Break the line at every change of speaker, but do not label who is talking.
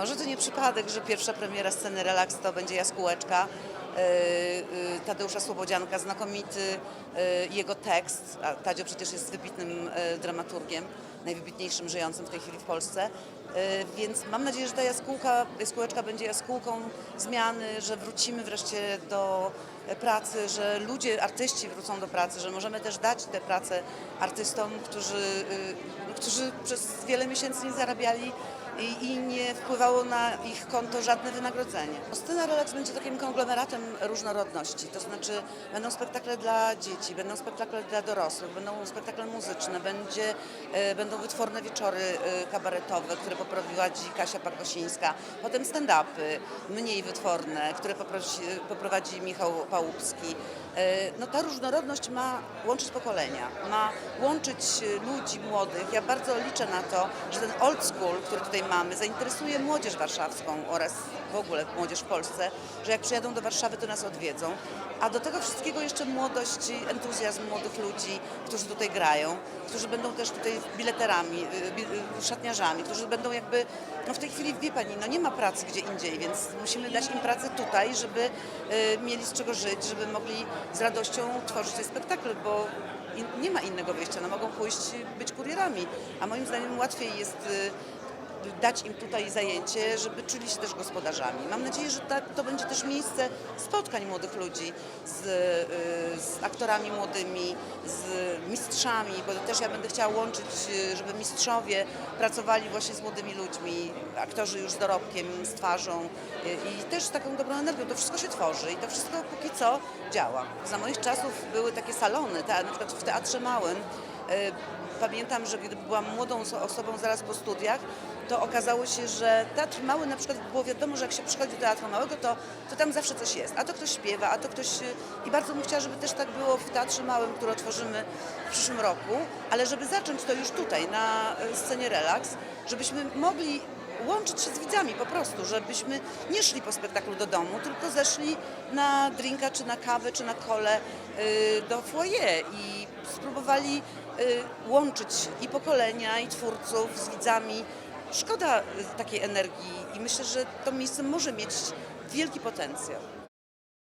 Może to nie przypadek, że pierwsza premiera sceny Relaks to będzie Jaskółeczka. e, e, Tadeusza Słobodzianka, znakomity e, jego tekst. A Tadzio przecież jest wybitnym dramaturgiem, najwybitniejszym żyjącym w tej chwili w Polsce. Więc mam nadzieję, że ta jaskółka, jaskółeczka będzie jaskółką zmiany, że wrócimy wreszcie do pracy, że ludzie, artyści wrócą do pracy, że możemy też dać tę pracę artystom, którzy, e, którzy przez wiele miesięcy nie zarabiali i, i nie wpływało na ich konto żadne wynagrodzenie. Scena Relax będzie takim konglomeratem różnorodności, to znaczy będą spektakle dla dzieci, będą spektakle dla dorosłych, będą spektakle muzyczne, będzie, e, będą wytworne wieczory e, kabaretowe, które poprowadzi Kasia Pakosińska, potem stand-upy, mniej wytworne, które poprosi, poprowadzi Michał Pałupski. E, No ta różnorodność ma łączyć pokolenia, ma łączyć e, ludzi młodych. Ja bardzo liczę na to, że ten old school, który tutaj mamy, zainteresuje młodzież warszawską oraz w ogóle młodzież w Polsce, że jak przyjadą do Warszawy, to nas odwiedzą. A do tego wszystkiego jeszcze młodość, entuzjazm młodych ludzi, którzy tutaj grają, którzy będą też tutaj bileterami, bi- y, szatniarzami, którzy będą jakby, no w tej chwili wie Pani, no nie ma pracy gdzie indziej, więc musimy dać im pracę tutaj, żeby mieli z czego żyć, żeby mogli z radością tworzyć te spektakle, bo in, nie ma innego wyjścia, no mogą pójść być kurierami, a moim zdaniem łatwiej jest y, dać im tutaj zajęcie, żeby czuli się też gospodarzami. Mam nadzieję, że ta, to będzie też miejsce spotkań młodych ludzi z, y, z aktorami młodymi, z mistrzami, bo też ja będę chciała łączyć, y, żeby mistrzowie pracowali właśnie z młodymi ludźmi, aktorzy już z dorobkiem, z twarzą y, i też z taką dobrą energią. To wszystko się tworzy i to wszystko póki co działa. Za moich czasów były takie salony, te, na przykład w Teatrze Małym, Pamiętam, że gdy byłam młodą oso- osobą zaraz po studiach, to okazało się, że teatr mały na przykład było wiadomo, że jak się przychodzi do teatru małego, to, to tam zawsze coś jest. A to ktoś śpiewa, a to ktoś... y, I bardzo bym chciała, żeby też tak było w teatrze małym, który otworzymy w przyszłym roku, ale żeby zacząć to już tutaj, na y, scenie Relax, żebyśmy mogli łączyć się z widzami po prostu, żebyśmy nie szli po spektaklu do domu, tylko zeszli na drinka, czy na kawę, czy na kole y, do foyer i spróbowali y, łączyć i pokolenia, i twórców z widzami. Szkoda y, takiej energii i myślę, że to miejsce może mieć wielki potencjał.